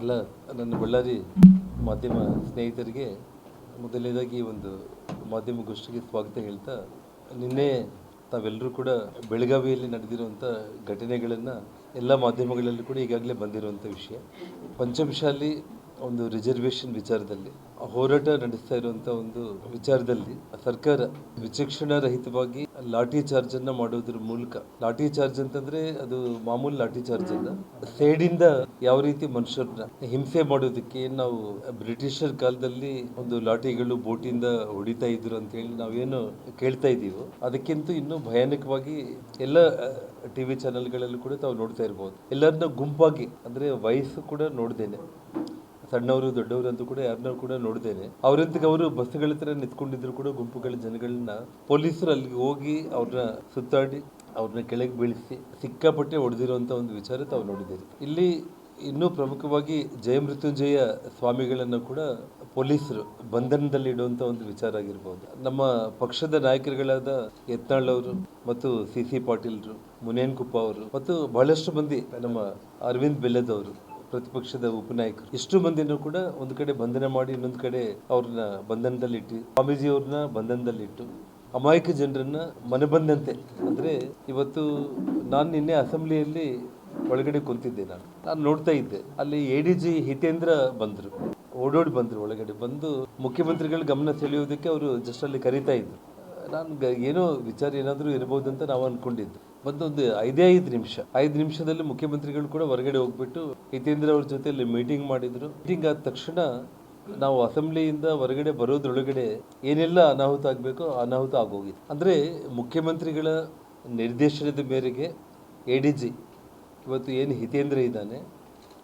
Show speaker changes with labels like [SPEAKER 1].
[SPEAKER 1] ಎಲ್ಲ ನನ್ನ ಬಳ್ಳಾರಿ ಮಾಧ್ಯಮ ಸ್ನೇಹಿತರಿಗೆ ಮೊದಲನೇದಾಗಿ ಒಂದು ಮಾಧ್ಯಮ ಗೋಷ್ಠಿಗೆ ಸ್ವಾಗತ ಹೇಳ್ತಾ, ನಿನ್ನೆ ತಾವೆಲ್ಲರೂ ಕೂಡ ಬೆಳಗಾವಿಯಲ್ಲಿ ನಡೆದಿರುವಂಥ ಘಟನೆಗಳನ್ನು ಎಲ್ಲ ಮಾಧ್ಯಮಗಳಲ್ಲೂ ಕೂಡ ಈಗಾಗಲೇ ಬಂದಿರುವಂಥ ವಿಷಯ. ಪಂಚಮಶಾಲಿ ಒಂದು ರಿಸರ್ವೇಶನ್ ವಿಚಾರದಲ್ಲಿ, ಹೋರಾಟ ನಡೆಸ್ತಾ ಇರುವಂಥ ಒಂದು ವಿಚಾರದಲ್ಲಿ ಸರ್ಕಾರ ವಿಚಕ್ಷಣ ರಹಿತವಾಗಿ ಲಾಠಿ ಚಾರ್ಜ್ ಅನ್ನ ಮಾಡೋದ್ರ ಮೂಲಕ, ಲಾಠಿ ಚಾರ್ಜ್ ಅಂತಂದ್ರೆ ಅದು ಮಾಮೂಲಿ ಲಾಠಿ ಚಾರ್ಜ್ ಅಲ್ಲ, ಸೇಡಿಂದ ಯಾವ ರೀತಿ ಮನುಷ್ಯರನ್ನ ಹಿಂಸೆ ಮಾಡೋದಕ್ಕೆ ನಾವು ಬ್ರಿಟಿಷರ್ ಕಾಲದಲ್ಲಿ ಒಂದು ಲಾಠಿಗಳು ಬೋಟಿಂದ ಹೊಡಿತಾ ಇದ್ರು ಅಂತ ಹೇಳಿ ನಾವೇನು ಕೇಳ್ತಾ ಇದ್ದೀವೋ, ಅದಕ್ಕಿಂತ ಇನ್ನೂ ಭಯಾನಕವಾಗಿ ಎಲ್ಲ ಟಿವಿ ಚಾನೆಲ್ಗಳಲ್ಲೂ ಕೂಡ ತಾವು ನೋಡ್ತಾ ಇರ್ಬೋದು. ಎಲ್ಲರನ್ನ ಗುಂಪಾಗಿ, ಅಂದ್ರೆ ವಯಸ್ಸು ಕೂಡ ನೋಡ್ದೇನೆ. ಸಣ್ಣವರು ದೊಡ್ಡವರು ಅಂತೂ ಕೂಡ ಯಾರನ್ನೂ ಕೂಡ ನೋಡಿದ್ದೇನೆ. ಅವರಂತಕ್ಕೆ ಅವರು ಬಸ್ಗಳ ಹತ್ರ ನಿಂತ್ಕೊಂಡಿದ್ರು ಕೂಡ ಗುಂಪುಗಳ ಜನಗಳನ್ನ ಪೊಲೀಸರು ಅಲ್ಲಿಗೆ ಹೋಗಿ ಅವ್ರನ್ನ ಸುತ್ತಾಡಿ ಅವ್ರನ್ನ ಕೆಳಗೆ ಬೀಳಿಸಿ ಸಿಕ್ಕಾಪಟ್ಟೆ ಹೊಡೆದಿರುವಂತ ಒಂದು ವಿಚಾರ ತಾವು ನೋಡಿದ್ದೀರಿ ಇಲ್ಲಿ ಇನ್ನೂ ಪ್ರಮುಖವಾಗಿ ಜಯಮೃತ್ಯುಂಜಯ ಸ್ವಾಮಿಗಳನ್ನು ಕೂಡ ಪೊಲೀಸರು ಬಂಧನದಲ್ಲಿ ಇಡುವಂತ ಒಂದು ವಿಚಾರ ಆಗಿರ್ಬೋದು. ನಮ್ಮ ಪಕ್ಷದ ನಾಯಕರುಗಳಾದ ಯತ್ನಾಳ್ ಅವರು ಮತ್ತು ಸಿ ಸಿ ಪಾಟೀಲ್ರು ಮುನೇನ್ ಕುಪ್ಪ ಅವರು ಮತ್ತು ಬಹಳಷ್ಟು ಮಂದಿ ನಮ್ಮ ಅರವಿಂದ್ ಬೆಲ್ಲದವರು ಪ್ರತಿಪಕ್ಷದ ಉಪನಾಯಕರು. ಇಷ್ಟು ಮಂದಿನೂ ಕೂಡ ಒಂದು ಕಡೆ ಬಂಧನ ಮಾಡಿ ಇನ್ನೊಂದು ಕಡೆ ಅವ್ರನ್ನ ಬಂಧನದಲ್ಲಿಟ್ಟು ಸ್ವಾಮೀಜಿ ಅವ್ರನ್ನ ಬಂಧನದಲ್ಲಿಟ್ಟು, ಅಮಾಯಕ ಜನರನ್ನ ಮನಬಂದಂತೆ. ಅಂದ್ರೆ ಇವತ್ತು ನಾನು ನಿನ್ನೆ ಅಸೆಂಬ್ಲಿಯಲ್ಲಿ ಒಳಗಡೆ ಕುಂತಿದ್ದೆ ನಾನು. ನಾನು ನೋಡ್ತಾ ಇದ್ದೆ. ಅಲ್ಲಿ ಎ ಡಿ ಜಿ ಹಿತೇಂದ್ರ ಬಂದ್ರು. ಓಡೋಡಿ ಬಂದ್ರು ಒಳಗಡೆ. ಬಂದು ಮುಖ್ಯಮಂತ್ರಿಗಳ ಗಮನ ಸೆಳೆಯೋದಕ್ಕೆ ಅವರು ಜಸ್ಟ್ ಅಲ್ಲಿ ಕರೀತಾ ಇದ್ರು. ನಾನು ಏನೋ ವಿಚಾರ ಏನಾದರೂ ಇರ್ಬೋದು ಅಂತ ನಾವು ಅನ್ಕೊಂಡಿದ್ದು. ಬಂದು ಒಂದು ಐದೇ ಐದು ನಿಮಿಷ. ಐದು ನಿಮಿಷದಲ್ಲಿ ಮುಖ್ಯಮಂತ್ರಿಗಳು ಕೂಡ ಹೊರಗಡೆ ಹೋಗ್ಬಿಟ್ಟು ಹಿತೇಂದ್ರ ಅವ್ರ ಜೊತೆಯಲ್ಲಿ ಮೀಟಿಂಗ್ ಮಾಡಿದ್ರು. ಮೀಟಿಂಗ್ ಆದ ತಕ್ಷಣ ನಾವು ಅಸೆಂಬ್ಲಿಯಿಂದ ಹೊರಗಡೆ ಬರೋದ್ರೊಳಗಡೆ ಏನೆಲ್ಲ ಅನಾಹುತ ಆಗಬೇಕೋ ಅನಾಹುತ ಆಗೋಗಿದೆ ಅಂದರೆ ಮುಖ್ಯಮಂತ್ರಿಗಳ ನಿರ್ದೇಶನದ ಮೇರೆಗೆ ಎ ಡಿ ಜಿ ಇವತ್ತು ಏನು ಹಿತೇಂದ್ರ ಇದ್ದಾನೆ